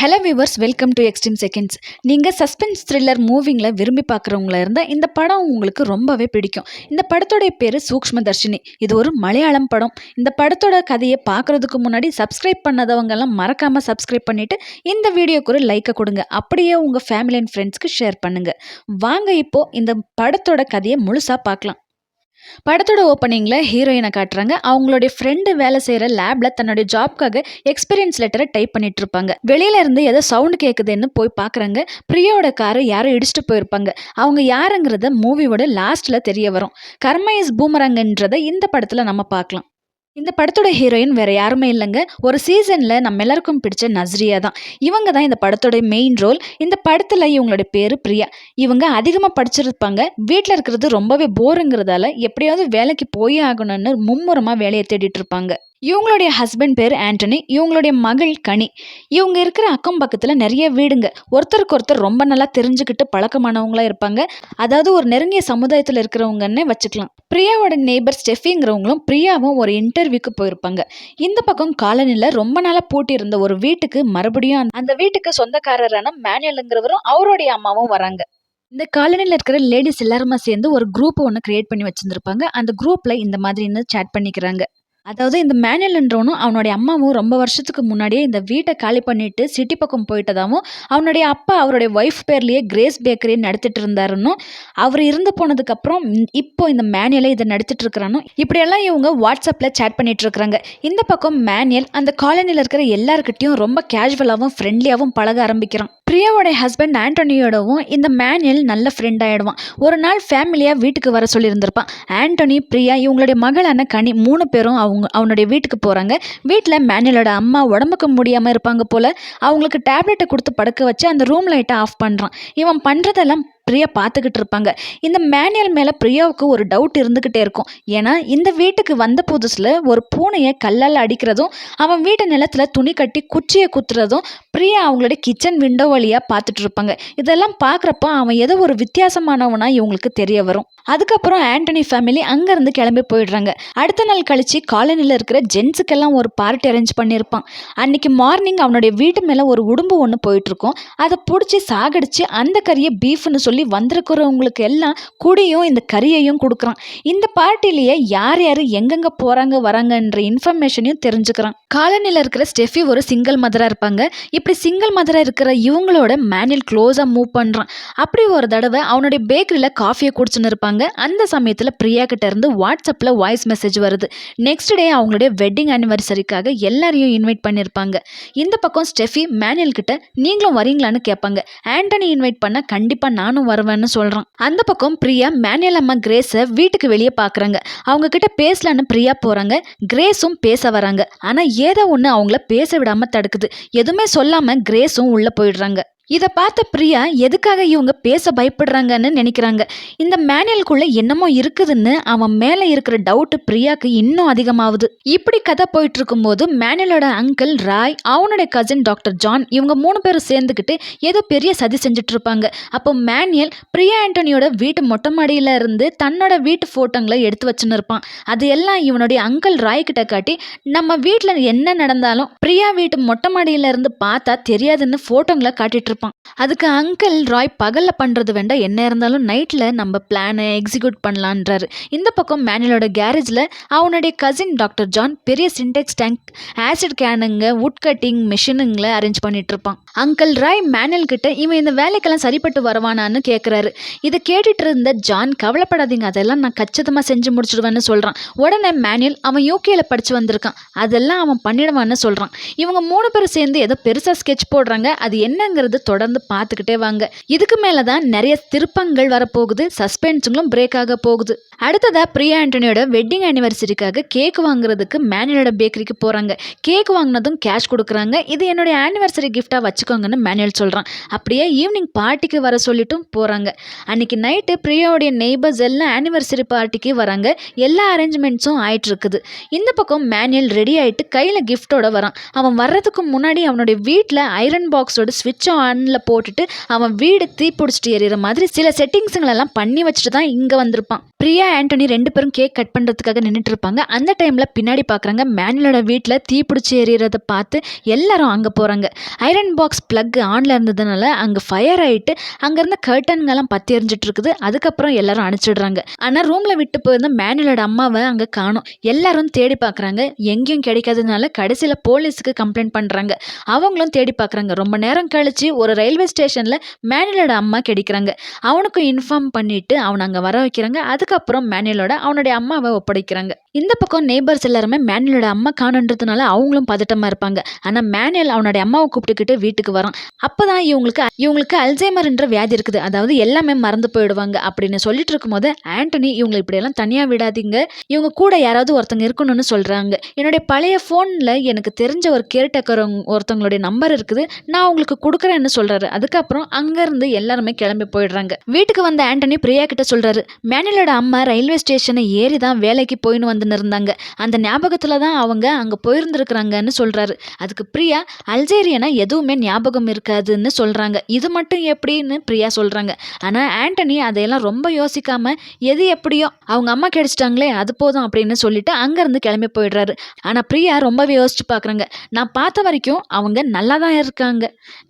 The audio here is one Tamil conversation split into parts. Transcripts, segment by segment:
Hello viewers welcome to extreme seconds நீங்கள் சஸ்பென்ஸ் த்ரில்லர் மூவிங்கில் விரும்பி பார்க்குறவங்களா இருந்தால் இந்த படம் உங்களுக்கு ரொம்பவே பிடிக்கும். இந்த படத்தோடைய பேர் சூக்ஷ்மதர்ஷினி இது ஒரு மலையாளம் படம். இந்த படத்தோட கதையை பார்க்குறதுக்கு முன்னாடி சப்ஸ்கிரைப் பண்ணாதவங்கெல்லாம் மறக்காமல் சப்ஸ்கிரைப் பண்ணிவிட்டு இந்த வீடியோக்கு ஒரு லைக்கை கொடுங்க. அப்படியே உங்கள் ஃபேமிலி அண்ட் ஃப்ரெண்ட்ஸ்க்கு ஷேர் பண்ணுங்கள் வாங்க இப்போது இந்த படத்தோட கதையை முழுசாக பார்க்கலாம். படத்தோட ஓப்பனிங்கில் ஹீரோயினை காட்டுறாங்க. அவங்களுடைய ஃப்ரெண்டு வேலை செய்கிற லேபில் தன்னுடைய ஜாப்க்காக எக்ஸ்பீரியன்ஸ் லெட்டரை டைப் பண்ணிட்டு இருப்பாங்க. வெளியில இருந்து ஏதோ சவுண்டு கேட்குதுன்னு போய் பார்க்குறாங்க பிரியோட காரை யாரும் இடிச்சிட்டு போயிருப்பாங்க. அவங்க யாருங்கிறத மூவியோட லாஸ்ட்டில் தெரிய வரும். கர்மா இஸ் பூமரங்கன்றதை இந்த படத்தில் நம்ம பார்க்கலாம். இந்த படத்தோட ஹீரோயின் வேற யாருமே இல்லைங்க. ஒரு சீசனில் நம்ம எல்லாருக்கும் பிடிச்ச நஸ்ரியா தான். இவங்க தான் இந்த படத்தோட மெயின் ரோல் இந்த படத்தில் இவங்களோட பேர் பிரியா. இவங்க அதிகமாக படிச்சிருப்பாங்க. வீட்டில் இருக்கிறது ரொம்பவே போருங்கிறதால எப்படியாவது வேலைக்கு போயே ஆகணும்னு மும்முரமாக வேலையை தேடிட்டு இருப்பாங்க. இவங்களுடைய ஹஸ்பண்ட் பேர் ஆண்டனி இவங்களுடைய மகள் கனி. இவங்க இருக்கிற அக்கம் பக்கத்தில் நிறைய வீடுங்க. ஒருத்தருக்கு ஒருத்தர் ரொம்ப நல்லா தெரிஞ்சுக்கிட்டு பழக்கமானவங்களாக இருப்பாங்க. அதாவது ஒரு நெருங்கிய சமுதாயத்தில் இருக்கிறவங்கன்னே வச்சுக்கலாம். பிரியாவோட நெய்பர் ஸ்டெஃபிங்கிறவங்களும் பிரியாவும் ஒரு இன்டர்வியூக்கு போயிருப்பாங்க. இந்த பக்கம் காலனியில் ரொம்ப நாளாக பூட்டி இருந்த ஒரு வீட்டுக்கு மறுபடியும் அந்த- வீட்டுக்கு சொந்தக்காரரான மேனுவலுங்கிறவரும் அவருடைய அம்மாவும் வராங்க. இந்த காலனியில் இருக்கிற லேடிஸ் எல்லாருமா சேர்ந்து ஒரு குரூப் ஒன்று கிரியேட் பண்ணி வச்சுருந்துருப்பாங்க. அந்த குரூப்பில் இந்த மாதிரி சேட் பண்ணிக்கிறாங்க. அதாவது இந்த மேனுவல்ன்றவனும் அவனுடைய அம்மாவும் ரொம்ப வருஷத்துக்கு முன்னாடியே இந்த வீட்டை காலி பண்ணிட்டு சிட்டி பக்கம் போயிட்டதாகவும் அவனுடைய அப்பா அவருடைய ஒய்ஃப் பேர்லேயே கிரேஸ் பேக்கரி நடத்திட்டு இருந்தாருன்னு அவர் இருந்து போனதுக்கப்புறம் இப்போ இந்த மேனியலை இதை நடத்திட்டு இருக்கிறானோ இப்படியெல்லாம் இவங்க வாட்ஸ்அப்பில் சேட் பண்ணிட்டு இருக்கிறாங்க. இந்த பக்கம் மேனியல் அந்த காலனியில் இருக்கிற எல்லாருக்கிட்டையும் ரொம்ப கேஷுவலாகவும் ஃப்ரெண்ட்லியாகவும் பழக ஆரம்பிக்கிறான். பிரியாவோட ஹஸ்பண்ட் ஆண்டோனியோடவும் இந்த மேனியல் நல்ல ஃப்ரெண்ட் ஆகிடுவான் ஒரு நாள் ஃபேமிலியாக வீட்டுக்கு வர சொல்லியிருந்திருப்பான். ஆண்டோனி பிரியா இவங்களுடைய மகளான கனி மூணு பேரும் அவங்க அவனுடைய வீட்டுக்கு போகிறாங்க வீட்டில் மேனியலோட அம்மா உடம்புக்கு முடியாமல் இருப்பாங்க போல். அவங்களுக்கு டேப்லெட்டை கொடுத்து படுக்க வச்சு அந்த ரூம் லைட்டை ஆஃப் பண்ணுறான் இவன் பண்ணுறதெல்லாம் பிரியா பார்த்துக்கிட்டு இருப்பாங்க. இந்த மேனுவல் மேலே பிரியாவுக்கு ஒரு டவுட் இருந்துக்கிட்டே இருக்கும். ஏன்னா இந்த வீட்டுக்கு வந்த புதுசில் ஒரு பூனையை கல்லால் அடிக்கிறதும் அவன் வீட்டு நிலத்துல துணி கட்டி குச்சியை குத்துறதும் பிரியா அவங்களுடைய கிச்சன் விண்டோ வழியாக பார்த்துட்டு இருப்பாங்க. இதெல்லாம் பார்க்குறப்ப அவன் ஏதோ ஒரு வித்தியாசமானவனா இவங்களுக்கு தெரிய வரும். அதுக்கப்புறம் ஆண்டனி ஃபேமிலி அங்கேருந்து கிளம்பி போயிடுறாங்க. அடுத்த நாள் கழிச்சு காலனியில் இருக்கிற ஜென்ஸுக்கெல்லாம் ஒரு பார்ட்டி அரேஞ்ச் பண்ணியிருப்பான். அன்னைக்கு மார்னிங் அவனுடைய வீட்டு மேலே ஒரு உடும்பு ஒன்று போயிட்டுருக்கும் அதை பிடிச்சி சாகடிச்சு அந்த கறியை பீஃப்னு சொல்லி வந்திருக்கிறவங்களுக்கு எல்லாம் குடியும் இந்த கறியையும் கொடுக்குறான். இந்த பார்ட்டிலேயே யார் யார் எங்கெங்கே போகிறாங்க வராங்கன்ற இன்ஃபர்மேஷனையும் தெரிஞ்சுக்கிறான். காலனியில் இருக்கிற ஸ்டெஃபி ஒரு சிங்கிள் மதராக இருப்பாங்க. இப்படி சிங்கிள் மதராக இருக்கிற இவங்களோட மேனில் க்ளோஸாக மூவ் பண்ணுறான் அப்படி ஒரு தடவை அவனுடைய பேக்கரியில் காஃபியை குடிச்சுன்னு இருப்பாங்க. அந்த சமயத்தில் பிரியா கிட்ட இருந்து வாட்ஸ்அப்பில் வாய்ஸ் மெசேஜ் வருது. நெக்ஸ்ட் டே அவங்களுடைய வெட்டிங் ஆனிவர்சரிக்காக எல்லாரையும் இன்வைட் பண்ணியிருப்பாங்க இந்த பக்கம் ஸ்டெஃபி மேனுவல் கிட்ட நீங்களும் வரீங்களான்னு கேட்பாங்க. ஆண்டனி இன்வைட் பண்ண கண்டிப்பாக நானும் வருவேன்னு சொல்கிறான் அந்த பக்கம் பிரியா மேனியல் அம்மா கிரேஸை வீட்டுக்கு வெளியே பார்க்குறாங்க அவங்க கிட்ட பேசலான்னு பிரியா போகிறாங்க கிரேஸும் பேச வராங்க. ஆனால் ஏதோ ஒன்று அவங்கள பேச விடாமல் தடுக்குது. எதுவுமே சொல்லாமல் கிரேஸும் உள்ளே போயிடுறாங்க. இதை பார்த்த பிரியா எதுக்காக இவங்க பேச பயப்படுறாங்கன்னு நினைக்கிறாங்க? இந்த மேனுவலுக்குள்ள என்னமோ இருக்குதுன்னு அவன் மேலே இருக்கிற டவுட்டு பிரியாக்கு இன்னும் அதிகமாகுது. இப்படி கதை போயிட்டு இருக்கும்போது மேனுவலோட அங்கிள் ராய் அவனுடைய கசின் டாக்டர் ஜான் இவங்க மூணு பேரும் சேர்ந்துக்கிட்டு ஏதோ பெரிய சதி செஞ்சுட்டு இருப்பாங்க அப்போ மேனுவல் பிரியா ஆண்டனியோட வீட்டு மொட்டை மாடியில இருந்து தன்னோட வீட்டு ஃபோட்டோங்களை எடுத்து வச்சுன்னு இருப்பான். அது எல்லாம் இவனுடைய அங்கிள் ராய் கிட்ட காட்டி நம்ம வீட்டில் என்ன நடந்தாலும் பிரியா வீட்டு மொட்டை மாடியில இருந்து பார்த்தா தெரியாதுன்னு ஃபோட்டோங்களை காட்டிட்டு இருப்பான். அதுக்கு அங்கிள் ராய் பகலில் பண்ணுறது வேண்டாம் என்ன இருந்தாலும் நைட்டில் நம்ம பிளானை எக்ஸிக்யூட் பண்ணலான்றாரு. இந்த பக்கம் மேனுவலோட கேரேஜில் அவனுடைய கசின் டாக்டர் ஜான் பெரிய சின்டெக்ஸ் டேங்க் ஆசிட் கேனுங்க வுட் கட்டிங் மிஷினுங்களை அரேஞ்ச் பண்ணிட்டு இருப்பான். அங்கிள் ராய் மேனுவல் கிட்ட இவன் இந்த வேலைக்கெல்லாம் சரிப்பட்டு வருவானான்னு கேட்குறாரு இதை கேட்டுட்டு இருந்த ஜான் கவலைப்படாதீங்க. அதெல்லாம் நான் கச்சிதமாக செஞ்சு முடிச்சிடுவேன்னு சொல்கிறான் உடனே மேனுவல் அவன் யூகேல படித்து வந்திருக்கான். அதெல்லாம் அவன் பண்ணிடுவான்னு சொல்கிறான் இவங்க மூணு பேரும் சேர்ந்து ஏதோ பெருசாக ஸ்கெட்ச் போடுறாங்க. அது என்னங்கிறது தொடர்ந்து பார்த்துக்கிட்டே வாங்க. இதுக்கு மேலே தான் நிறைய திருப்பங்கள் வரப்போகுது. சஸ்பென்ஸுங்களும் பிரேக் ஆக போகுது. அடுத்ததா பிரியா ஆண்டனியோட வெட்டிங் ஆனிவர்சரிக்காக கேக் வாங்குறதுக்கு மேனுவலோட பேக்கரிக்கு போகிறாங்க கேக் வாங்கினதும் கேஷ் கொடுக்குறாங்க. இது என்னுடைய ஆனிவர்சரி கிஃப்டாக வச்சுக்கோங்கன்னு மேனுவல் சொல்கிறான் அப்படியே ஈவினிங் பார்ட்டிக்கு வர சொல்லிட்டும் போகிறாங்க அன்னைக்கு நைட்டு பிரியாவுடைய நெய்பர்ஸ் எல்லாம் ஆனிவர்சரி பார்ட்டிக்கு வராங்க. எல்லா அரேஞ்ச்மெண்ட்ஸும் ஆயிட்டு இருக்குது இந்த பக்கம் மேனுவல் ரெடி ஆயிட்டு கையில் கிஃப்டோட வரான். அவன் வர்றதுக்கு முன்னாடி அவனுடைய வீட்டில் ஐரன் பாக்ஸோட ஸ்விட்ச் ஆன் கண்ணில் போட்டுட்டு அவன் வீடு தீப்பிடிச்சிட்டு எறிகிற மாதிரி சில செட்டிங்ஸுங்களெல்லாம் பண்ணி வச்சுட்டு தான் இங்கே வந்திருப்பான். பிரியா ஆண்டனி ரெண்டு பேரும் கேக் கட் பண்ணுறதுக்காக நின்றுட்டு இருப்பாங்க அந்த டைமில் பின்னாடி பார்க்குறாங்க மேனுவலோட வீட்டில் தீப்பிடிச்சி எறிகிறத பார்த்து எல்லாரும் அங்கே போகிறாங்க ஐரன் பாக்ஸ் ப்ளக் ஆனில் இருந்ததுனால அங்கே ஃபயர் ஆகிட்டு அங்கேருந்து கர்டன்கெல்லாம் பற்றி எரிஞ்சிட்டு இருக்குது. அதுக்கப்புறம் எல்லாரும் அனுப்பிச்சிடுறாங்க. ஆனால் ரூமில் விட்டு போயிருந்த மேனுவலோட அம்மாவை அங்கே காணும். எல்லாரும் தேடி பார்க்குறாங்க எங்கேயும் கிடைக்காததுனால கடைசியில் போலீஸுக்கு கம்ப்ளைண்ட் பண்ணுறாங்க அவங்களும் தேடி பார்க்குறாங்க ரொம்ப நேரம் கழிச்சு ஒரு ரயில்வே ஸ்டேஷனில் மேனுவலோட அம்மா கிடைக்கிறாங்க. அவனுக்கும் இன்ஃபார்ம் பண்ணிவிட்டு அவனை அங்கே வர வைக்கிறாங்க. அதுக்கப்புறம் மேனுவலோட அவனுடைய அம்மாவை ஒப்படைக்கிறாங்க. இந்த பக்கம் நெய்பர்ஸ் எல்லாருமே மேனுவலோட அம்மா காணுன்றதுனால அவங்களும் பதட்டமாக இருப்பாங்க. ஆனால் மேனுவல் அவனுடைய அம்மாவை கூப்பிட்டுக்கிட்டு வீட்டுக்கு வரான். அப்போ தான் இவங்களுக்கு இவங்களுக்கு அல்சைமர்ன்ற வியாதி இருக்குது. அதாவது எல்லாமே மறந்து போயிடுவாங்க அப்படின்னு சொல்லிட்டு இருக்கும்போது ஆண்டனி இவங்களை இப்படியெல்லாம் தனியாக விடாதீங்க. இவங்க கூட யாராவது ஒருத்தங்க இருக்கணும்னு சொல்கிறாங்க என்னுடைய பழைய ஃபோனில் எனக்கு தெரிஞ்ச ஒரு கேர்டேக்கர் ஒருத்தவங்களுடைய நம்பர் இருக்குது. நான் உங்களுக்கு கொடுக்குறேன்னு சொல்கிறாரு அதுக்கப்புறம் அங்கேருந்து எல்லாருமே கிளம்பி போயிடுறாங்க. வீட்டுக்கு வந்த ஆண்டனி பிரியா கிட்ட சொல்கிறாரு மேனுவலோட அம்மா ரயில்வே ஸ்டேஷனை ஏறி தான் வேலைக்கு போயின்னு வந்து இருந்தாங்க அந்த ஞாபகத்தில் தான் அவங்க அங்கே போயிருந்துருக்குறாங்கன்னு சொல்கிறாரு அதுக்கு பிரியா அல்ஜேரியனா எதுவுமே ஞாபகம் இருக்காதுன்னு சொல்கிறாங்க இது மட்டும் எப்படின்னு பிரியா சொல்கிறாங்க ஆனால் ஆண்டனி அதையெல்லாம் ரொம்ப யோசிக்காமல் எது எப்படியோ அவங்க அம்மா கிடைச்சிட்டாங்களே அது போதும் அப்படின்னு சொல்லிட்டு அங்கேருந்து கிளம்பி போயிடுறாரு. ஆனால் பிரியா ரொம்பவே யோசிச்சு பார்க்குறாங்க நான் பார்த்த வரைக்கும் அவங்க நல்லா தான் இருக்காங்க.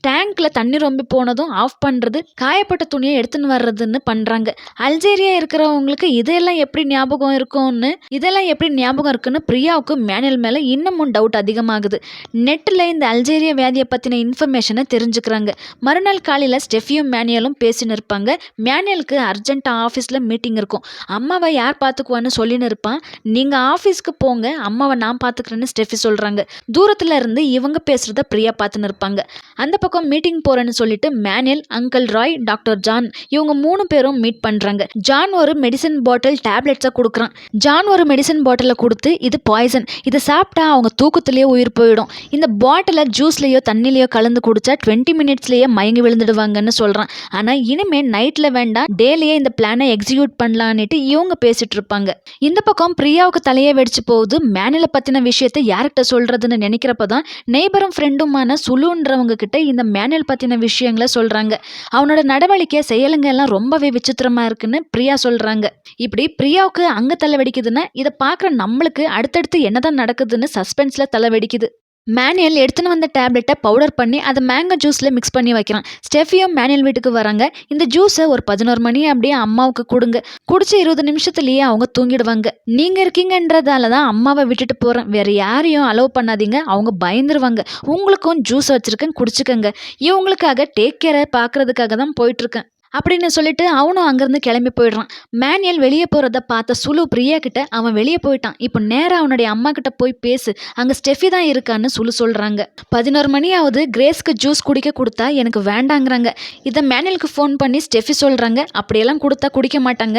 டேங்க்கில் தண்ணி ரொம்ப போனதும் ஆஃப் பண்ணுறது காயப்பட்ட துணியை எடுத்துன்னு வர்றதுன்னு பண்ணுறாங்க அல்ஜேரியா இருக்கிறவங்களுக்கு இதெல்லாம் எப்படி ஞாபகம் இருக்கும்னு இதெல்லாம் எப்படி ஞாபகம் இருக்குன்னு பிரியாவுக்கு மேனுவல் மேலே இன்னமும் டவுட் அதிகமாகுது. நெட்டில் இந்த அல்ஜேரியா வியாதியை பற்றின இன்ஃபர்மேஷனை தெரிஞ்சுக்கிறாங்க. மறுநாள் காலையில் ஸ்டெஃபியும் மேனுவலும் பேசின்னு இருப்பாங்க மேனுவலுக்கு அர்ஜென்ட்டாக ஆஃபீஸில் மீட்டிங் இருக்கும். அம்மாவை யார் பார்த்துக்குவான்னு சொல்லின்னு இருப்பான். நீங்கள் ஆஃபீஸ்க்கு போங்க. அம்மாவை நான் பார்த்துக்கிறேன்னு ஸ்டெஃபி சொல்கிறாங்க தூரத்தில் இருந்து இவங்க பேசுகிறத பிரியா பார்த்துன்னு இருப்பாங்க அந்த பக்கம் மீட்டிங் போகிறேன்னு சொல்லிட்டு Manuel uncle Roy doctor John இவங்க மூணு பேரும் மீட் பண்ணுறாங்க ஜான் ஒரு மெடிசன் பாட்டில் டேப்லெட்ஸை கொடுக்குறான். ஜான் ஒரு மெடிசன் பாட்டிலை கொடுத்து இது பாய்சன் இதை சாப்பிட்டா அவங்க தூக்கத்திலேயே உயிர் போயிடும். இந்த பாட்டிலை ஜூஸ்லேயோ தண்ணிலேயோ கலந்து குடிச்சா டுவெண்ட்டி மினிட்ஸ்லேயே மயங்கி விழுந்துடுவாங்கன்னு சொல்கிறான் ஆனால் இனிமேல் நைட்டில் வேண்டாம். டேலேயே இந்த பிளானை எக்ஸிக்யூட் பண்ணலான்னுட்டு இவங்க பேசிட்டு இருப்பாங்க. இந்த பக்கம் பிரியாவுக்கு தலையே வெடிச்சு போகுது. மேனில பற்றின விஷயத்தை யார்கிட்ட சொல்கிறதுன்னு நினைக்கிறப்ப தான் நெய்பரும் ஃப்ரெண்டுமான சுலுன்றவங்க கிட்ட இந்த மேனுவல் பற்றின விஷயங்களை சொல்கிறாங்க அவனோட நடவடிக்கை செயலுங்க எல்லாம் ரொம்பவே விசித்திரமாக இருக்குன்னு பிரியா சொல்கிறாங்க இப்படி பிரியாவுக்கு அங்கே தலை வெடிக்குதுன்னா இதை பார்க்குற நம்மளுக்கு அடுத்தடுத்து என்னதான் நடக்குதுன்னு சஸ்பென்ஸில் தலை வெடிக்குது மேனுவல் எடுத்துன்னு வந்த டேப்லெட்டை பவுடர் பண்ணி அதை மேங்கோ ஜூஸில் மிக்ஸ் பண்ணி வைக்கிறான். ஸ்டெஃபியும் மேனுவல் வீட்டுக்கு வராங்க. இந்த ஜூஸை ஒரு பதினோரு மணி அப்படியே அம்மாவுக்கு கொடுங்க. குடிச்ச இருபது நிமிஷத்துலேயே அவங்க தூங்கிடுவாங்க. நீங்கள் இருக்கீங்கன்றதால தான் அம்மாவை விட்டுட்டு போகிறேன் வேறு யாரையும் அலோவ் பண்ணாதீங்க. அவங்க பயந்துருவாங்க. உங்களுக்கும் ஜூஸ் வச்சுருக்கேன் குடிச்சுக்கங்க. இவங்களுக்காக டேக் கேரை பார்க்குறதுக்காக தான் போயிட்டுருக்கேன் அப்படின்னு சொல்லிட்டு அவனும் அங்கேருந்து கிளம்பி போயிடுறான். மேனியல் வெளியே போகிறத பார்த்த சுலு பிரியா கிட்ட அவன் வெளியே போயிட்டான். இப்போ நேராக அவனுடைய அம்மா கிட்ட போய் பேசு. அங்கே ஸ்டெஃபி தான் இருக்கான்னு சுலு சொல்கிறாங்க பதினோரு மணியாவது கிரேஸ்க்கு ஜூஸ் குடிக்க கொடுத்தா எனக்கு வேண்டாங்கிறாங்க. இதை மேனியலுக்கு ஃபோன் பண்ணி ஸ்டெஃபி சொல்கிறாங்க அப்படியெல்லாம் கொடுத்தா குடிக்க மாட்டாங்க.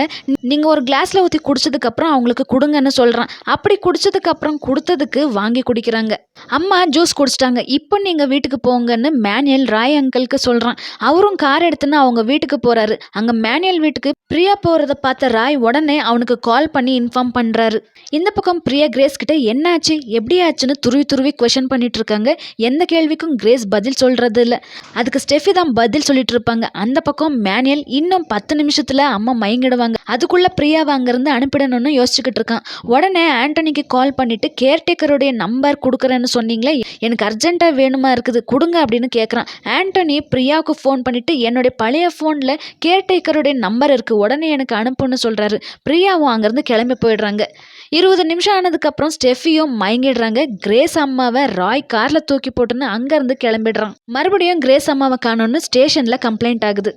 நீங்கள் ஒரு கிளாஸில் ஊற்றி குடிச்சதுக்கப்புறம் அவங்களுக்கு கொடுங்கன்னு சொல்கிறான் அப்படி குடிச்சதுக்கப்புறம் கொடுத்ததுக்கு வாங்கி குடிக்கிறாங்க. அம்மா ஜூஸ் குடிச்சிட்டாங்க. இப்போ நீங்கள் வீட்டுக்கு போங்கன்னு மேனியல் ராய் அங்கிளுக்கு சொல்கிறான் அவரும் கார் எடுத்துன்னு அவங்க வீட்டுக்கு போறாரு. அங்க மேனுவல் வீட்டுக்கு பிரியா போறத பார்த்த ராய் உடனே அவனுக்கு கால் பண்ணி இன்ஃபார்ம் பண்றாரு. இந்த பக்கம் பிரியா கிரேஸ் கிட்ட என்னாச்சு எப்படி ஆச்சுன்னு துருவி துருவி கொஷன் பண்ணிட்டு இருக்காங்க. எந்த கேள்விக்கும் கிரேஸ் பதில் சொல்றது இல்ல. அதுக்கு ஸ்டெஃபி தான் பதில் சொல்லிட்டு இருப்பாங்க. அந்த பக்கம் மேனுவல் இன்னும் பத்து நிமிஷத்துல அம்மா மயங்கிடுவாங்க. அதுக்குள்ள பிரியாவை அங்கிருந்து அனுப்பிடணும்னு யோசிச்சுக்கிட்டு இருக்கான். உடனே ஆண்டனிக்கு கால் பண்ணிட்டு கேர்டேக்கருடைய நம்பர் கொடுக்குறேன்னு சொன்னீங்களே எனக்கு அர்ஜென்ட்டாக வேணுமா இருக்குது கொடுங்க அப்படின்னு கேட்குறான் ஆண்டனி பிரியாவுக்கு ஃபோன் பண்ணிட்டு என்னுடைய பழைய ஃபோனில் ஃபோனில் கேர்டேக்கருடைய நம்பர் இருக்குது உடனே எனக்கு அனுப்புன்னு சொல்கிறாரு பிரியாவும் அங்கேருந்து கிளம்பி போயிடுறாங்க. இருபது நிமிஷம் ஆனதுக்கப்புறம் ஸ்டெஃபியும் மயங்கிடுறாங்க. கிரேஸ் அம்மாவை ராய் காரில் தூக்கி போட்டுன்னு அங்கேருந்து கிளம்பிடுறான். மறுபடியும் கிரேஸ் அம்மாவை காணோன்னு ஸ்டேஷனில் கம்ப்ளைண்ட் ஆகுது.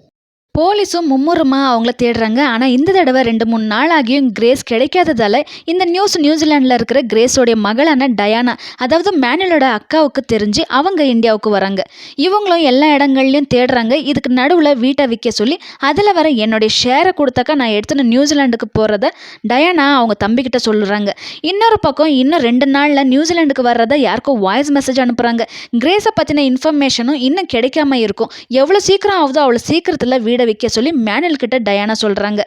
போலீஸும் மும்முரமாக அவங்கள தேடுறாங்க. ஆனால் இந்த தடவை ரெண்டு மூணு நாள் ஆகியும் கிரேஸ் கிடைக்காததால இந்த நியூஸ் நியூசிலாண்டில் இருக்கிற கிரேஸோடைய மகளான டயானா அதாவது மேனுவலோட அக்காவுக்கு தெரிஞ்சு அவங்க இந்தியாவுக்கு வராங்க. இவங்களும் எல்லா இடங்கள்லையும் தேடுறாங்க. இதுக்கு நடுவில் வீட்டை விற்க சொல்லி அதில் வர என்னுடைய ஷேரை கொடுத்தாக்கா நான் எடுத்துன்னு நியூசிலாண்டுக்கு போகிறத டயானா அவங்க தம்பிக்கிட்ட சொல்லுறாங்க இன்னொரு பக்கம் இன்னும் ரெண்டு நாளில் நியூசிலாண்டுக்கு வர்றத யாருக்கும் வாய்ஸ் மெசேஜ் அனுப்புகிறாங்க கிரேஸை பற்றின இன்ஃபர்மேஷனும் இன்னும் கிடைக்காம இருக்கும். எவ்வளோ சீக்கிரம் ஆகுதோ அவ்வளோ சீக்கிரத்தில் வீடு வீடை விற்க சொல்லி மேனல் கிட்ட டயானா சொல்கிறாங்க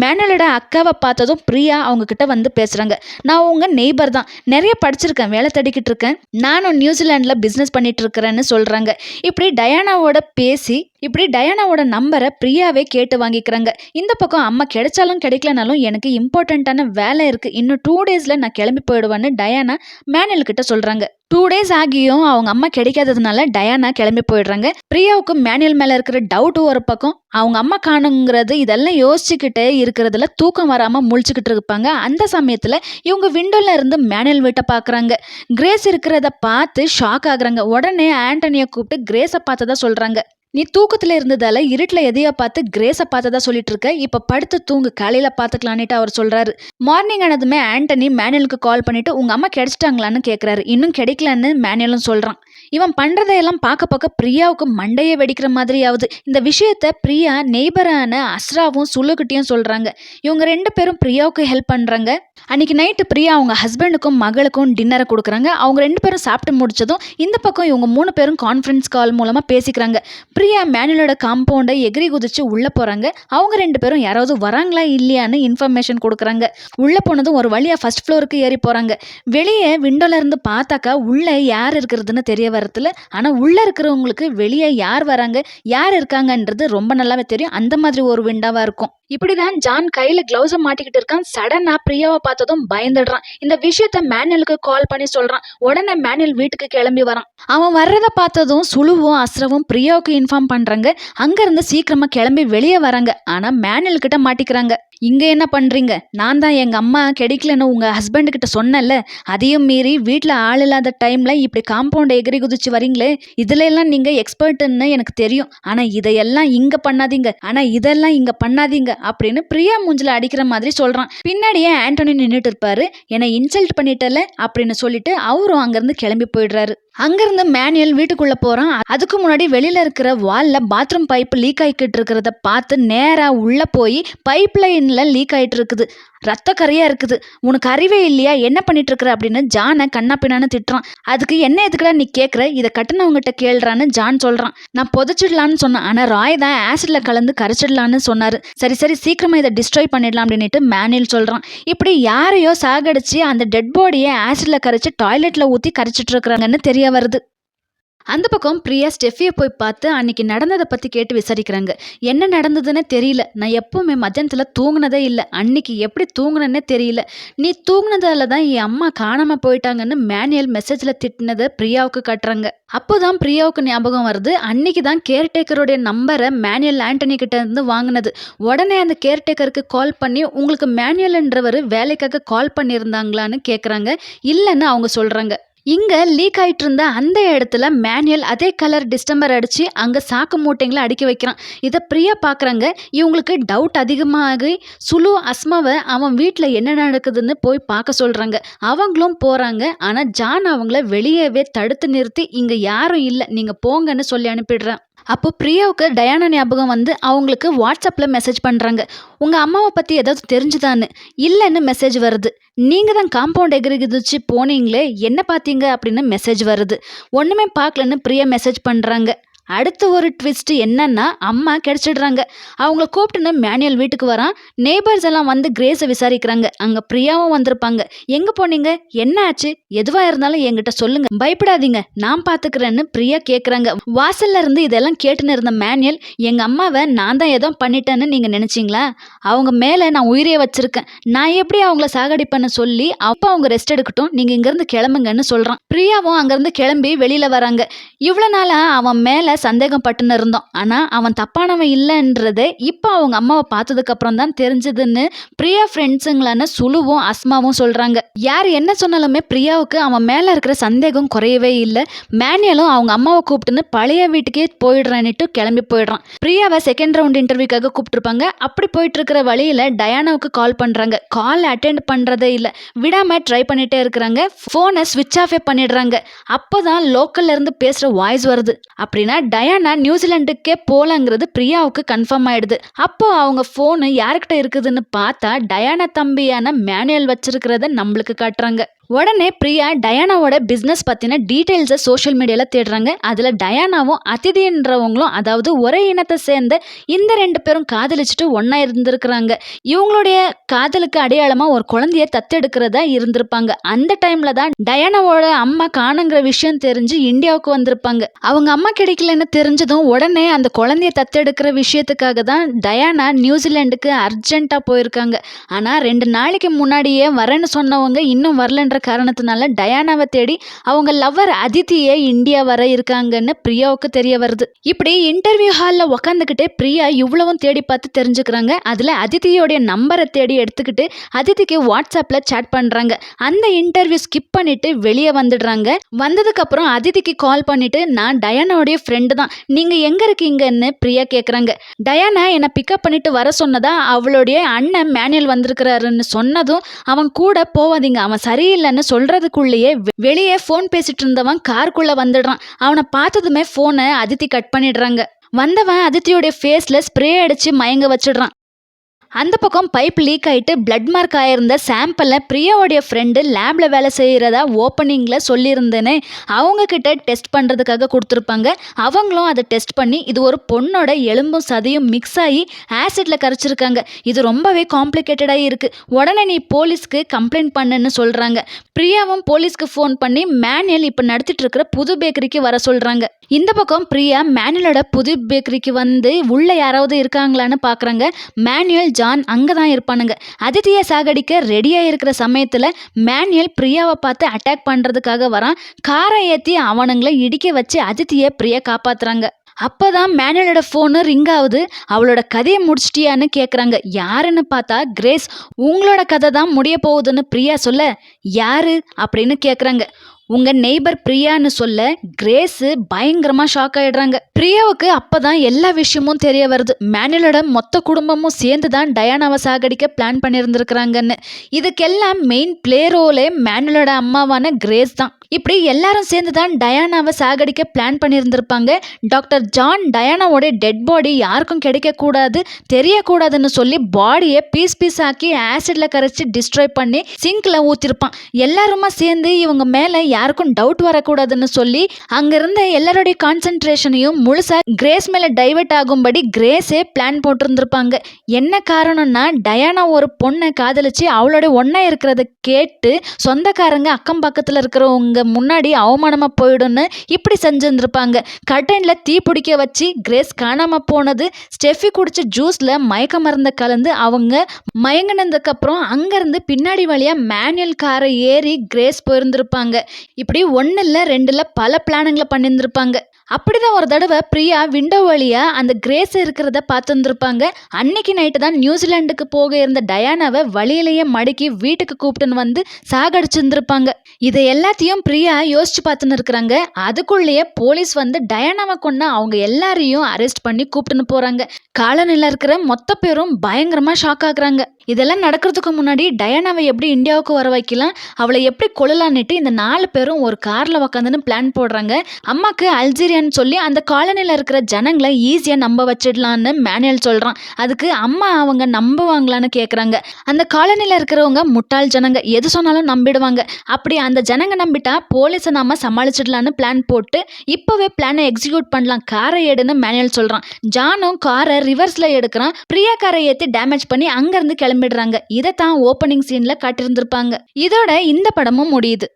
மேனலோட அக்காவை பார்த்ததும் பிரியா அவங்க கிட்ட வந்து பேசுகிறாங்க நான் உங்கள் நெய்பர் தான். நிறைய படிச்சிருக்கேன் வேலை தேடிக்கிட்டு இருக்கேன். நானும் நியூசிலாண்டில் பிஸ்னஸ் பண்ணிட்டு இருக்கிறேன்னு சொல்கிறாங்க இப்படி டயானாவோட பேசி இப்படி டயானாவோட நம்பரை பிரியாவே கேட்டு வாங்கிக்கிறாங்க. இந்த பக்கம் அம்மா கிடைச்சாலும் கிடைக்கலனாலும் எனக்கு இம்பார்ட்டண்ட்டான வேலை இருக்குது இன்னும் டூ டேஸில் நான் கிளம்பி போயிடுவேன்னு டயானா மேனல்கிட்ட சொல்கிறாங்க டூ டேஸ் ஆகியும் அவங்க அம்மா கிடைக்காததுனால டயானா கிளம்பி போயிடுறாங்க. பிரியாவுக்கு மேனுவல் மேலே இருக்கிற டவுட்டும் ஒரு பக்கம். அவங்க அம்மா காணுங்கிறது இதெல்லாம் யோசிச்சுக்கிட்டே இருக்கிறதுல தூக்கம் வராமல் முழிச்சுக்கிட்டு இருப்பாங்க. அந்த சமயத்தில் இவங்க விண்டோல இருந்து மேனுவல் வீட்டை பார்க்குறாங்க. கிரேஸ் இருக்கிறத பார்த்து ஷாக் ஆகுறாங்க. உடனே ஆண்டனியை கூப்பிட்டு கிரேஸை பார்த்ததா சொல்கிறாங்க நீ தூக்கத்தில் இருந்ததால இருட்டில் எதையோ பார்த்து கிரேஸை பார்த்ததா சொல்லிட்டு இருக்க இப்போ படுத்து தூங்கு. காலையில் பார்த்துக்கலான்ட்டு அவர் சொல்கிறாரு மார்னிங் ஆனதுமே ஆண்டனி மேனுவலுக்கு கால் பண்ணிவிட்டு உங்கள் அம்மா கிடைச்சிட்டாங்களான்னு கேட்குறாரு இன்னும் கிடைக்கலன்னு மேனுவலும் சொல்கிறான் இவன் பண்ணுறதையெல்லாம் பார்க்க பார்க்க பிரியாவுக்கு மண்டையை வெடிக்கிற மாதிரியாவது. இந்த விஷயத்த பிரியா நெய்பரான அஸ்ராவும் சுலுக்கிட்டையும் சொல்கிறாங்க இவங்க ரெண்டு பேரும் பிரியாவுக்கு ஹெல்ப் பண்ணுறாங்க அன்றைக்கி நைட்டு பிரியா அவங்க ஹஸ்பண்டுக்கும் மகளுக்கும் டின்னரை கொடுக்குறாங்க. அவங்க ரெண்டு பேரும் சாப்பிட்டு முடிச்சதும் இந்த பக்கம் இவங்க மூணு பேரும் கான்ஃபரன்ஸ் கால் மூலமாக பேசிக்கிறாங்க. பிரியா மேனுவலோட காம்பவுண்டை எகிரி குதிச்சு உள்ளே போகிறாங்க அவங்க ரெண்டு பேரும் யாராவது வராங்களா இல்லையான்னு இன்ஃபர்மேஷன் கொடுக்குறாங்க. உள்ளே போனதும் ஒரு வழியாக ஃபர்ஸ்ட் ஃப்ளோருக்கு ஏறி போகிறாங்க வெளியே விண்டோலேருந்து பார்த்தாக்கா உள்ளே யார் இருக்கிறதுன்னு தெரிய வரத்துல ஆனால் உள்ளே இருக்கிறவங்களுக்கு வெளியே யார் வராங்க யார் இருக்காங்கன்றது ரொம்ப நல்லாவே தெரியும். அந்த மாதிரி ஒரு விண்டாவாக இருக்கும். இப்படிதான் ஜான் கையில் க்ளவுஸை மாட்டிக்கிட்டு இருக்கான். சடனாக பிரியாவை பார்த்ததும் பயந்துடுறான். இந்த விஷயத்த மேனுவலுக்கு கால் பண்ணி சொல்கிறான் உடனே மேனுவல் வீட்டுக்கு கிளம்பி வரான். அவன் வர்றதை பார்த்ததும் சுழுவும் அஸ்ரவும் பிரியாவுக்கு இன்ஃபார்ம் பண்ணுறாங்க அங்கேருந்து சீக்கிரமாக கிளம்பி வெளியே வராங்க. ஆனால் மேனுவல் கிட்ட மாட்டிக்கிறாங்க. இங்கே என்ன பண்ணுறீங்க நான் தான் எங்கள் அம்மா கிடைக்கலன்னு உங்கள் ஹஸ்பண்டு கிட்ட சொன்னேன்ல. அதையும் மீறி வீட்டில் ஆள் இல்லாத டைமில் இப்படி காம்பவுண்ட் எகிரி குதிச்சு வரீங்களே இதுல எல்லாம் நீங்கள் எக்ஸ்பர்ட்டுன்னு எனக்கு தெரியும். ஆனால் இதையெல்லாம் இங்கே பண்ணாதீங்க. ஆனால் இதெல்லாம் இங்கே பண்ணாதீங்க. அப்படின்னு பிரியா மூஞ்சில அடிக்கிற மாதிரி சொல்கிறான் பின்னாடியே ஆண்டோனி நின்றுட்டு இருப்பாரு. என்னை இன்சல்ட் பண்ணிட்டல அப்படின்னு சொல்லிட்டு அவரும் அங்கேருந்து கிளம்பி போயிடுறாரு. அங்கேருந்து மேனுவல் வீட்டுக்குள்ளே போகிறான் அதுக்கு முன்னாடி வெளியில் இருக்கிற வாலில் பாத்ரூம் பைப் லீக் ஆகிக்கிட்டு இருக்கிறத பார்த்து நேராக உள்ளே போய் பைப் லைனில் லீக் ஆகிட்டு இருக்குது. ரத்த கரையாக இருக்குது. உனக்கு அறிவே இல்லையா? என்ன பண்ணிட்டு இருக்கிற? அப்படின்னு ஜானை கண்ணா பின்னான்னு திட்டுறான். அதுக்கு என்ன எதுக்குடா நீ கேட்குற இதை கட்டினவங்ககிட்ட கேள்றான்னு ஜான் சொல்கிறான் நான் புதைச்சிடலான்னு சொன்னேன். ஆனால் ராய் தான் ஆசிடில் கலந்து கரைச்சிடலான்னு சொன்னார். சரி சரி சீக்கிரமாக இதை டிஸ்ட்ராய் பண்ணிடலாம் அப்படின்ட்டு மேனுவல் சொல்கிறான் இப்படி யாரையோ சாகடிச்சு அந்த டெட் பாடியை ஆசிடில் கரைச்சி டாய்லெட்டில் ஊற்றி கரைச்சிட்டு இருக்கிறாங்கன்னு தெரிய வருது. அந்த பக்கம் பிரியா ஸ்டெஃபியை போய் பார்த்து அன்னைக்கு நடந்ததை பற்றி கேட்டு விசாரிக்கிறாங்க. என்ன நடந்ததுன்னே தெரியல. நான் எப்பவுமே மத்தியானத்தில் தூங்கினதே இல்லை. அன்னைக்கு எப்படி தூங்கினேன்னே தெரியல. நீ தூங்கினதால தான் என் அம்மா காணாமல் போயிட்டாங்கன்னு மேனுவல் மெசேஜில் திட்டினதை பிரியாவுக்கு காட்டுறாங்க. அப்போதான் பிரியாவுக்கு ஞாபகம் வருது. அன்னைக்கு தான் கேர்டேக்கருடைய நம்பரை மேனுவல் ஆண்டனி கிட்ட இருந்து வாங்கினது. உடனே அந்த கேர்டேக்கருக்கு கால் பண்ணி உங்களுக்கு மேனுவல்ன்றவர் வேலைக்காக கால் பண்ணியிருந்தாங்களான்னு கேட்குறாங்க இல்லைன்னு அவங்க சொல்கிறாங்க இங்கே லீக் ஆகிட்டு இருந்த அந்த இடத்துல மேனுவல் அதே கலர் டிஸ்டம்பர் அடித்து அங்கே சாக்கு மூட்டைங்களை அடுக்கி வைக்கிறான். இதை பிரியா பார்க்குறாங்க இவங்களுக்கு டவுட் அதிகமாகி சுலு அஸ்மாவை அவன் வீட்டில் என்ன நடக்குதுன்னு போய் பார்க்க சொல்கிறாங்க அவங்களும் போகிறாங்க ஆனால் ஜான் அவங்கள வெளியவே தடுத்து நிறுத்தி இங்கே யாரும் இல்லை நீங்கள் போங்கன்னு சொல்லி அனுப்பிடுறான். அப்போ பிரியாவுக்கு டயானா ஞாபகம் வந்து அவங்களுக்கு வாட்ஸ்அப்பில் மெசேஜ் பண்ணுறாங்க உங்கள் அம்மாவை பற்றி ஏதாவது தெரிஞ்சுதான்னு. இல்லைன்னு மெசேஜ் வருது. நீங்கள் தான் காம்பவுண்ட் எகிரி போனீங்களே என்ன பார்த்தீங்க அப்படின்னு மெசேஜ் வருது. ஒன்றுமே பார்க்கலன்னு பிரியா மெசேஜ் பண்ணுறாங்க அடுத்த ஒரு ட்விஸ்ட் என்னன்னா அம்மா கிடச்சிடுறாங்க. அவங்கள கூப்பிட்டுன்னு மேனுவல் வீட்டுக்கு வரான். நெய்பர்ஸ் எல்லாம் வந்து கிரேஸை விசாரிக்கிறாங்க. அங்கே பிரியாவும் வந்திருப்பாங்க. எங்கே போனீங்க? என்ன ஆச்சு? எதுவாக இருந்தாலும் என்கிட்ட சொல்லுங்க. பயப்படாதீங்க. நான் பார்த்துக்கிறேன்னு பிரியா கேட்குறாங்க வாசல்ல இருந்து இதெல்லாம் கேட்டுன்னு இருந்த மேனுவல் எங்கள் அம்மாவை நான் தான் ஏதோ பண்ணிட்டேன்னு நீங்கள் நினச்சிங்களா? அவங்க மேலே நான் உயிரே வச்சிருக்கேன். நான் எப்படி அவங்கள சாகடிப்பேன்னு சொல்லி அப்போ அவங்க ரெஸ்ட் எடுக்கட்டும். நீங்கள் இங்கேருந்து கிளம்புங்கன்னு சொல்கிறான் பிரியாவும் அங்கேருந்து கிளம்பி வெளியில் வராங்க. இவ்வளோ நாளாக அவன் மேலே சந்தேகம் பட்டுன்னு இருந்தோம் ஆனால் அவன் தப்பானவன் இல்லைன்றது இப்போ அவங்க அம்மாவை பார்த்ததுக்கப்புறம் தான் தெரிஞ்சதுன்னு பிரியா ஃப்ரெண்ட்ஸுங்களான சுழுவும் அஸ்மாவும் சொல்கிறாங்க யார் என்ன சொன்னாலுமே பிரியாவுக்கு அவன் மேலே இருக்கிற சந்தேகம் குறையவே இல்லை. மேனியலும் அவங்க அம்மாவை கூப்பிட்டுன்னு பழைய வீட்டுக்கே போயிடுறான்னுட்டு கிளம்பி போயிடுறான். பிரியாவை செகண்ட் ரவுண்ட் இன்டர்வியூக்காக கூப்பிட்டுருப்பாங்க. அப்படி போயிட்டு இருக்கிற வழியில் டயானாவுக்கு கால் பண்ணுறாங்க கால் அட்டென்ட் பண்ணுறதே இல்லை. விடாமல் ட்ரை பண்ணிகிட்டே இருக்கிறாங்க. ஃபோனை ஸ்விட்ச் ஆஃபே பண்ணிடுறாங்க. அப்போ தான் லோக்கல்ல இருந்து பேசுகிற வாய்ஸ் வருது. அப்படின்னா டயானா நியூசிலாண்டுக்கே போகலாங்கிறது பிரியாவுக்கு கன்ஃபார்ம் ஆயிடுது. அப்போ அவங்க ஃபோனு யாருக்கிட்ட இருக்குதுன்னு பார்த்தா டயானா தம்பியான மேனுவல் வச்சிருக்கிறத நம்மளுக்கு காட்டுறாங்க. உடனே பிரியா டயானாவோட பிஸ்னஸ் பற்றின டீட்டெயில்ஸை சோஷியல் மீடியாவில் தேடுறாங்க. அதில் டயானாவும் அதிதின்றவங்களும் அதாவது ஒரே இனத்தை சேர்ந்த இந்த ரெண்டு பேரும் காதலிச்சுட்டு ஒன்றா இருந்திருக்கிறாங்க. இவங்களுடைய காதலுக்கு அடையாளமாக ஒரு குழந்தைய தத்தெடுக்கிறதா இருந்திருப்பாங்க. அந்த டைமில் தான் டயானாவோட அம்மா காணுங்கிற விஷயம் தெரிஞ்சு இந்தியாவுக்கு வந்திருப்பாங்க. அவங்க அம்மா கிடைக்கலன்னு தெரிஞ்சதும் உடனே அந்த குழந்தைய தத்தெடுக்கிற விஷயத்துக்காக தான் டயானா நியூசிலாண்டுக்கு அர்ஜென்ட்டாக போயிருக்காங்க. ஆனால் ரெண்டு நாளைக்கு முன்னாடியே வரேன்னு சொன்னவங்க இன்னும் வரலன்ற காரணத்தினால டயானாவை தேடி அவங்க லவ்வர் அதித்தியே இந்தியா வர இருக்காங்கன்னு பிரியாவுக்கு தெரிய வருது. இப்படி இன்டர்வியூ ஹாலில் உக்காந்துக்கிட்டே பிரியா இவ்வளவும் தேடி பார்த்து தெரிஞ்சுக்கிறாங்க. அதில் அதித்தியோடைய நம்பரை தேடி எடுத்துக்கிட்டு அதித்திக்கு வாட்ஸ்அப்பில் சேட் பண்ணுறாங்க அந்த இன்டர்வியூ ஸ்கிப் பண்ணிட்டு வெளியே வந்துடுறாங்க. வந்ததுக்கப்புறம் அதித்திக்கு கால் பண்ணிட்டு நான் டயானாவுடைய ஃப்ரெண்டு தான். நீங்கள் எங்கே இருக்கீங்கன்னு பிரியா கேட்குறாங்க டயானா என்னை பிக்கப் பண்ணிட்டு வர சொன்னதா அவளுடைய அண்ணன் மேனுவல் வந்திருக்கிறாருன்னு சொன்னதும் அவன் கூட போவாதீங்க. அவன் சரியில்லை. இல்லைன்னு சொல்கிறதுக்குள்ளேயே வெளியே ஃபோன் பேசிட்டு இருந்தவன் காருக்குள்ளே வந்துடுறான். அவனை பார்த்ததுமே ஃபோனை அதித்தி கட் பண்ணிடுறாங்க. வந்தவன் அதித்தியோடைய ஃபேஸில் ஸ்ப்ரே அடித்து மயங்க வச்சிடுறான். அந்த பக்கம் பைப் லீக் ஆகிட்டு பிளட் மார்க் ஆயிருந்த சாம்பிளை பிரியாவுடைய ஃப்ரெண்டு லேபில் வேலை செய்கிறதா ஓப்பனிங்கில் சொல்லியிருந்தேன்னு அவங்கக்கிட்ட டெஸ்ட் பண்ணுறதுக்காக கொடுத்துருப்பாங்க. அவங்களும் அதை டெஸ்ட் பண்ணி இது ஒரு பொண்ணோட எலும்பும் சதையும் மிக்ஸ் ஆகி ஆசிட்டில் கரைச்சிருக்காங்க. இது ரொம்பவே காம்ப்ளிகேட்டடாக இருக்குது உடனே நீ போலீஸ்க்கு கம்ப்ளைண்ட் பண்ணுன்னு சொல்கிறாங்க பிரியாவும் போலீஸ்க்கு ஃபோன் பண்ணி மேனுவல் இப்போ நடத்திட்டு இருக்கிற புது பேக்கரிக்கு வர சொல்கிறாங்க இந்த பக்கம் பிரியா மேனுவலோட புது பேக்கரிக்கு வந்து உள்ளே யாராவது இருக்காங்களான்னு பார்க்குறாங்க மேனுவல் ஜான் அங்கே தான் இருப்பானுங்க. அதித்தியை சாகடிக்க ரெடியாக இருக்கிற சமயத்தில் மேனுவல் பிரியாவை பார்த்து அட்டாக் பண்ணுறதுக்காக வரான். காரை ஏற்றி அவனுங்களை இடிக்க வச்சு அதித்தியை பிரியா காப்பாத்துறாங்க. அப்போ தான் மேனுவலோட ஃபோனு ரிங் ஆகுது. அவளோட கதையை முடிச்சிட்டியான்னு கேட்குறாங்க யாருன்னு பார்த்தா கிரேஸ் உங்களோட கதை தான் முடிய போகுதுன்னு பிரியா சொல்ல யாரு? அப்படின்னு கேட்குறாங்க உங்கள் நெய்பர் பிரியான்னு சொல்ல கிரேஸு பயங்கரமாக ஷாக் ஆகிடுறாங்க பிரியாவுக்கு அப்போ தான் எல்லா விஷயமும் தெரிய வருது. மேனுவலோட மொத்த குடும்பமும் சேர்ந்து தான் டயானாவை சாகடிக்க பிளான் பண்ணியிருந்துருக்குறாங்கன்னு இதுக்கெல்லாம் மெயின் பிளே ரோலே மேனுவலோட அம்மாவான கிரேஸ் தான். இப்படி எல்லாரும் சேர்ந்து தான் டயானாவை சாகடிக்க பிளான் பண்ணியிருந்திருப்பாங்க டாக்டர் ஜான் டயானாவோட டெட் பாடி யாருக்கும் கிடைக்கக்கூடாது தெரியக்கூடாதுன்னு சொல்லி பாடியை பீஸ் பீஸ் ஆக்கி ஆசிடில் கரைச்சி டிஸ்ட்ராய் பண்ணி சிங்கில் ஊற்றிருப்பான் எல்லாருமா சேர்ந்து இவங்க மேலே யாருக்கும் டவுட் வரக்கூடாதுன்னு சொல்லி அங்கிருந்த எல்லாருடைய கான்சென்ட்ரேஷனையும் முழுசாக கிரேஸ் மேலே டைவெர்ட் ஆகும்படி கிரேஸே பிளான் போட்டிருந்திருப்பாங்க. என்ன காரணம்னா டயானா ஒரு பொண்ணை காதலிச்சு அவளோட ஒன்றா இருக்கிறத கேட்டு சொந்தக்காரங்க அக்கம் பக்கத்தில் இருக்கிறவங்க முன்னாடி அவமானமாக போயிடும்னு இப்படி செஞ்சுருந்துருப்பாங்க. கட்டனில் தீ பிடிக்க வச்சு கிரேஸ் காணாமல் போனது ஸ்டெஃபி குடிச்ச ஜூஸில் மயக்க மருந்தை கலந்து அவங்க மயங்கினதுக்கப்புறம் அங்கேருந்து பின்னாடி வழியாக மேனுவல் காரை ஏறி கிரேஸ் போயிருந்திருப்பாங்க. இப்படி ஒன்று இல்லை ரெண்டில் பல பிளானுங்களை பண்ணியிருந்திருப்பாங்க அப்படிதான் ஒரு தடவை பிரியா விண்டோ வழியாக அந்த கிரேஸ் இருக்கிறத பார்த்துருந்துருப்பாங்க. அன்னைக்கு நைட்டு தான் நியூசிலாண்டுக்கு போக இருந்த டயானாவை வழியிலேயே மடக்கி வீட்டுக்கு கூப்பிட்டுன்னு வந்து சாகடிச்சிருந்துருப்பாங்க. இதை எல்லாத்தையும் பிரியா யோசிச்சு பார்த்துன்னு இருக்கிறாங்க. அதுக்குள்ளேயே போலீஸ் வந்து டயானாவை கொண்டு அவங்க எல்லாரையும் அரெஸ்ட் பண்ணி கூப்பிட்டுன்னு போகிறாங்க காலனியில் இருக்கிற மொத்த பேரும் பயங்கரமாக ஷாக் ஆகுறாங்க. இதெல்லாம் நடக்கிறதுக்கு முன்னாடி டயானாவை எப்படி இந்தியாவுக்கு வர வைக்கலாம் அவளை எப்படி கொள்ளலான்னுட்டு இந்த நாலு பேரும் ஒரு காரில் உக்காந்துன்னு பிளான் போடுறாங்க. அம்மாக்கு அல்ஜீரியான்னு சொல்லி அந்த காலனியில் இருக்கிற ஜனங்களை ஈஸியாக நம்ப வச்சிடலான்னு மேனுவல் சொல்கிறான் அதுக்கு அம்மா அவங்க நம்புவாங்களான்னு கேட்குறாங்க அந்த காலனியில் இருக்கிறவங்க முட்டாள் ஜனங்க. எது சொன்னாலும் நம்பிடுவாங்க. அப்படி அந்த ஜனங்க நம்பிட்டா போலீஸை நாம சமாளிச்சிடலான்னு பிளான் போட்டு இப்போவே பிளானை எக்ஸிக்யூட் பண்ணலாம். காரை எடுன்னு மேனுவல் சொல்கிறான் ஜானும் காரை ரிவர்ஸில் எடுக்கிறான். பிரியா காரை ஏற்றி டேமேஜ் பண்ணி அங்கேருந்து கிளம்பிடுறாங்க இதை தான் ஓப்பனிங் சீனில் காட்டியிருந்திருப்பாங்க. இதோட இந்த படமும் முடியுது.